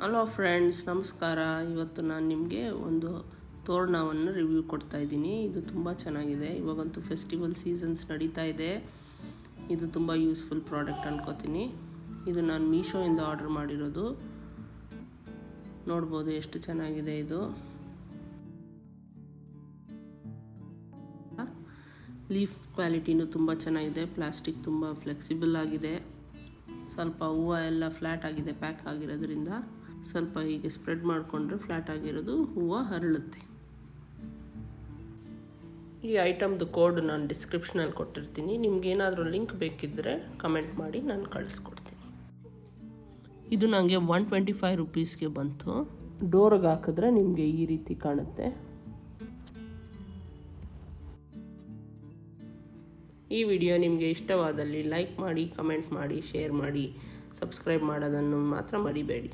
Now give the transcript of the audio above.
Hello friends ನಮಸ್ಕಾರ. ಇವತ್ತು ನಾನು ನಿಮಗೆ ಒಂದು ತೋರಣವನ್ನು ರಿವ್ಯೂ ಕೊಡ್ತಾ ಇದ್ದೀನಿ. ಇದು ತುಂಬ ಚೆನ್ನಾಗಿದೆ. ಇವಾಗಂತೂ ಫೆಸ್ಟಿವಲ್ ಸೀಸನ್ಸ್ ನಡೀತಾ ಇದೆ. ಇದು ತುಂಬ ಯೂಸ್ಫುಲ್ ಪ್ರಾಡಕ್ಟ್ ಅನ್ಕೋತೀನಿ. ಇದು ನಾನು ಮೀಶೋಯಿಂದ ಆರ್ಡರ್ ಮಾಡಿರೋದು. ನೋಡ್ಬೋದು ಎಷ್ಟು ಚೆನ್ನಾಗಿದೆ ಇದು. ಲೀಫ್ ಕ್ವಾಲಿಟಿನೂ ತುಂಬ ಚೆನ್ನಾಗಿದೆ. ಪ್ಲಾಸ್ಟಿಕ್ ತುಂಬ ಫ್ಲೆಕ್ಸಿಬಲ್ ಆಗಿದೆ. ಸ್ವಲ್ಪ ಹೂವು ಎಲ್ಲ ಫ್ಲ್ಯಾಟ್ ಆಗಿದೆ ಪ್ಯಾಕ್ ಆಗಿರೋದ್ರಿಂದ. ಸ್ವಲ್ಪ ಹೀಗೆ ಸ್ಪ್ರೆಡ್ ಮಾಡಿಕೊಂಡ್ರೆ ಫ್ಲ್ಯಾಟ್ ಆಗಿರೋದು ಹೂವು ಹರಳುತ್ತೆ. ಈ ಐಟಮ್ದು ಕೋಡ್ ನಾನು ಡಿಸ್ಕ್ರಿಪ್ಷನಲ್ಲಿ ಕೊಟ್ಟಿರ್ತೀನಿ. ನಿಮ್ಗೇನಾದರೂ ಲಿಂಕ್ ಬೇಕಿದ್ದರೆ ಕಮೆಂಟ್ ಮಾಡಿ, ನಾನು ಕಳಿಸ್ಕೊಡ್ತೀನಿ. ಇದು ನನಗೆ ಒನ್ ಟ್ವೆಂಟಿ ಫೈವ್ ರುಪೀಸ್ಗೆ ಬಂತು ಡೋರ್ಗೆ ಹಾಕಿದ್ರೆ ನಿಮಗೆ ಈ ರೀತಿ ಕಾಣುತ್ತೆ. ಈ ವಿಡಿಯೋ ನಿಮಗೆ ಇಷ್ಟವಾದಲ್ಲಿ ಲೈಕ್ ಮಾಡಿ ಕಮೆಂಟ್ ಮಾಡಿ ಶೇರ್ ಮಾಡಿ ಸಬ್ಸ್ಕ್ರೈಬ್ ಮಾಡೋದನ್ನು ಮಾತ್ರ ಮರಿಬೇಡಿ.